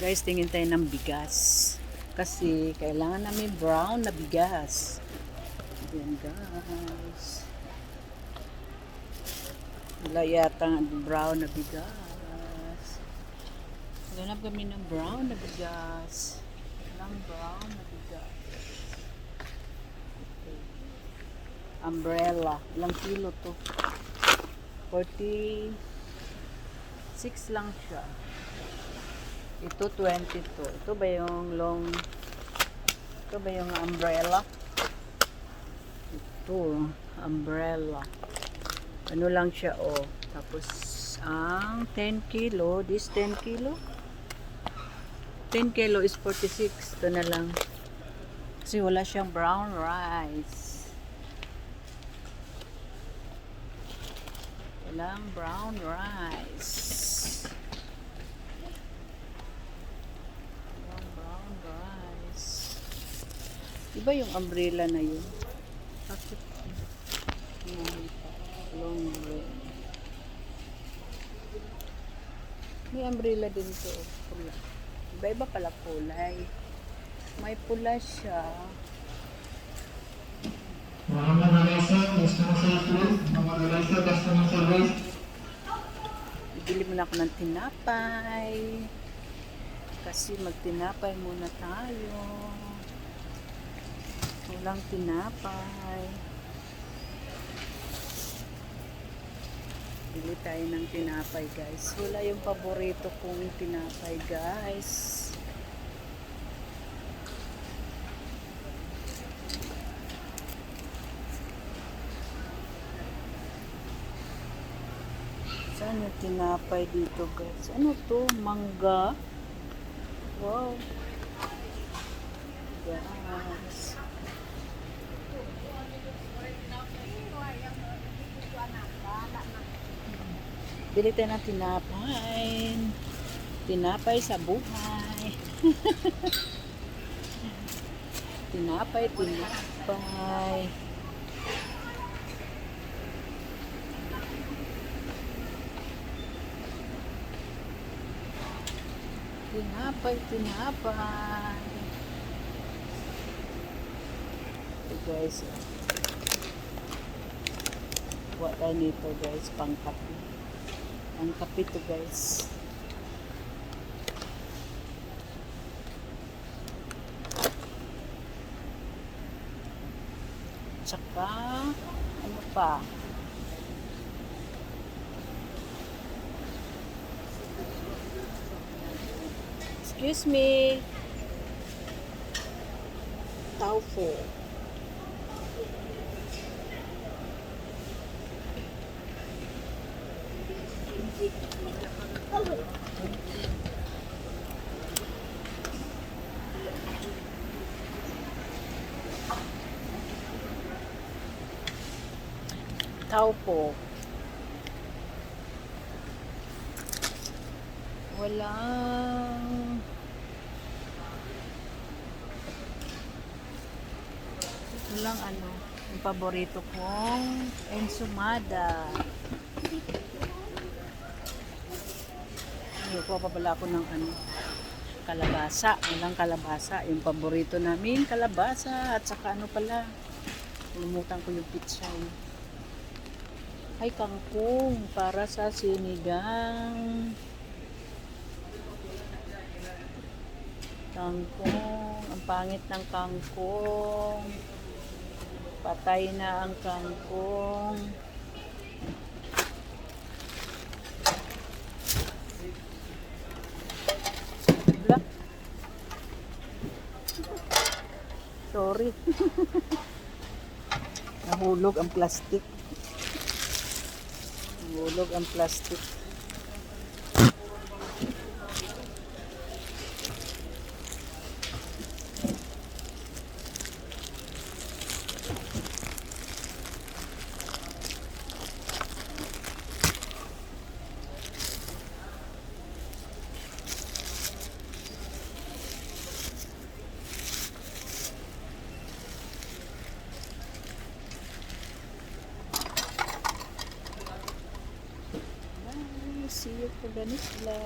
Guys, tingin tayo ng bigas. Kasi kailangan namin brown na bigas. Ayan guys. Wala yata brown na bigas. Ganap kami ng brown na bigas. Walang brown na bigas. Okay. Umbrella. Ilang kilo to? 46 lang siya. Ito 22. Ito ba yung long Ito ba yung umbrella? Ito, umbrella. Ano lang siya oh. Tapos ang 10 kilo, this 10 kilo. 10 kilo is 46. Ito na lang. Kasi wala siyang brown rice. Walang brown rice. Walang brown rice. Iba yung umbrella na yun. Bakit? Long way. May umbrella din to. oh, Pula. Iba-iba pala kulay. May pula siya. Mga Manalesa, customer service, mga Manalesa, customer service. Bibili muna ako ng tinapay. Kasi magtinapay muna tayo. Walang tinapay. Bili tayo ng tinapay guys. Wala yung paborito kong tinapay guys. Saan yung tinapay dito guys? Ano to? Mangga? Wow. Guys. Bili tayo ng tinapay. Tinapay sa buhay. tinapay, tinapay. Tinapay, tinapay. Ito guys. What I need to guys, pang Pang kape to guys. Tsaka, ano pa? Excuse me. Taupo. Taupo. Walang walang ano. Yung paborito kong ensumada. Ayun ko pa pala ako ng ano. Kalabasa. Walang kalabasa. Yung paborito namin kalabasa. At saka ano pala lumutan ko yung pizza ay kangkong para sa sinigang Kangkong. Ang pangit ng kangkong. Patay na ang kangkong. Sorry. Nahulog ang plastic. Nahulog ang plastic. d'être banni de la...